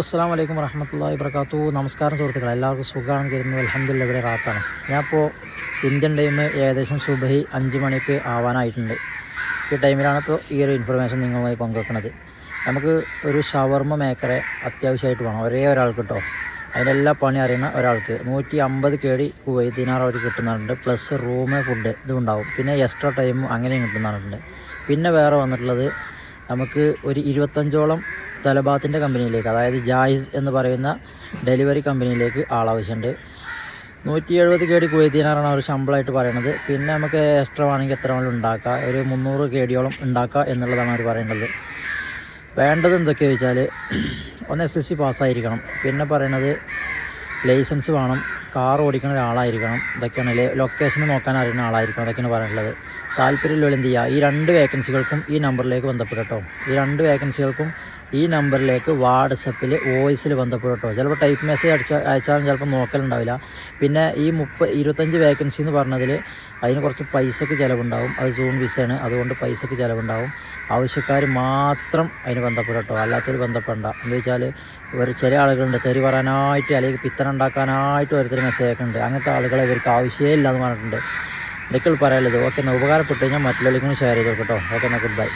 അസ്സാം വലൈക്കും വറഹമത്തല്ലാ വർക്കാത്തു നമസ്കാരം സുഹൃത്തുക്കളെ എല്ലാവർക്കും സുഖമാണ് കരുതുന്നു. അലഹമില്ല ഇവിടെ റാത്താണ്. ഞാനിപ്പോൾ ഇന്ത്യൻ ടൈം ഏകദേശം സുബഹി അഞ്ച് മണിക്ക് ആവാനായിട്ടുണ്ട്. ഈ ടൈമിലാണ് ഇപ്പോൾ ഈ ഒരു ഇൻഫർമേഷൻ നിങ്ങളുമായി പങ്കുവെക്കുന്നത് നമുക്ക് ഒരു ഷവർമ മേക്കറെ അത്യാവശ്യമായിട്ട് വേണം. ഒരേ ഒരാൾക്ക് കേട്ടോ അതിന്റെ എല്ലാ പണി അറിയുന്ന ഒരാൾക്ക് നൂറ്റി അമ്പത് കേടി ദിനാർ അവർ കിട്ടുന്നുണ്ട് പ്ലസ് റൂം ഫുഡ് ഇതും ഉണ്ടാവും. പിന്നെ എക്സ്ട്രാ ടൈം അങ്ങനെയും കിട്ടുന്നുണ്ട് പിന്നെ വേറെ വന്നിട്ടുള്ളത് നമുക്ക് ഒരു ഇരുപത്തഞ്ചോളം തലബാത്തിന്റെ കമ്പനിയിലേക്ക് അതായത് ജായിസ് എന്ന് പറയുന്ന ഡെലിവറി കമ്പനിയിലേക്ക് ആളാവശ്യമുണ്ട്. നൂറ്റി എഴുപത് കെ ഡി അവർ ശമ്പളമായിട്ട് പറയണത്. പിന്നെ നമുക്ക് എക്സ്ട്രാ വേണമെങ്കിൽ എത്ര വേണമെങ്കിലും ഉണ്ടാക്കാം. ഒരു മുന്നൂറ് കെ ഡിയോളം ഉണ്ടാക്കാം എന്നുള്ളതാണ് അവർ പറയുന്നത് വേണ്ടത് എന്തൊക്കെയാ വെച്ചാൽ ഒന്ന് എസ് എൽ സി പാസ്സായിരിക്കണം. പിന്നെ പറയണത് ലൈസൻസ് വേണം. കാർ ഓടിക്കുന്ന ഒരാളായിരിക്കണം. ഇതൊക്കെയാണ് ലൊക്കേഷൻ നോക്കാൻ അറിയുന്ന ആളായിരിക്കണം. അതൊക്കെയാണ് പറയാനുള്ളത് താല്പര്യമുള്ള എന്ത് ചെയ്യുക? ഈ രണ്ട് വേക്കൻസികൾക്കും ഈ നമ്പറിലേക്ക് ബന്ധപ്പെടട്ടോ ഈ രണ്ട് വേക്കൻസികൾക്കും ഈ നമ്പറിലേക്ക് വാട്സപ്പിൽ വോയിസിൽ ബന്ധപ്പെടട്ടോ ചിലപ്പോൾ ടൈപ്പ് മെസ്സേജ് അടിച്ച അയച്ചാലും ചിലപ്പോൾ നോക്കലുണ്ടാവില്ല. പിന്നെ ഈ മുപ്പ ഇരുപത്തഞ്ച് വേക്കൻസി എന്ന് പറഞ്ഞതിൽ അതിന് കുറച്ച് പൈസയ്ക്ക് ചിലവുണ്ടാവും. അത് സൂം വിസയാണ് അതുകൊണ്ട് പൈസയ്ക്ക് ചിലവുണ്ടാവും. ആവശ്യക്കാർ മാത്രം അതിന് ബന്ധപ്പെടട്ടോ അല്ലാത്തവർ ബന്ധപ്പെടണ്ട. എന്ന് വെച്ചാൽ ഒരു ചെറിയ ആളുകളുണ്ട്. തെറി പറയാനായിട്ട് അല്ലെങ്കിൽ പിത്തന ഉണ്ടാക്കാനായിട്ട് ഓരോരുത്തർ മെസ്സേജ് അയക്കുന്നുണ്ട് അങ്ങനത്തെ ആളുകളെ ഇവർക്ക് ആവശ്യമേ ഇല്ല എന്ന് പറഞ്ഞിട്ടുണ്ട്. ഇതൊക്കെ പറയാനുള്ളത്. ഓക്കെ എന്നാൽ ഉപകാരപ്പെട്ട് കഴിഞ്ഞാൽ മറ്റുള്ളവർക്കും ഷെയർ ചെയ്ത് കേട്ടോ. ഓക്കെ എന്നാൽ ഗുഡ് ബൈ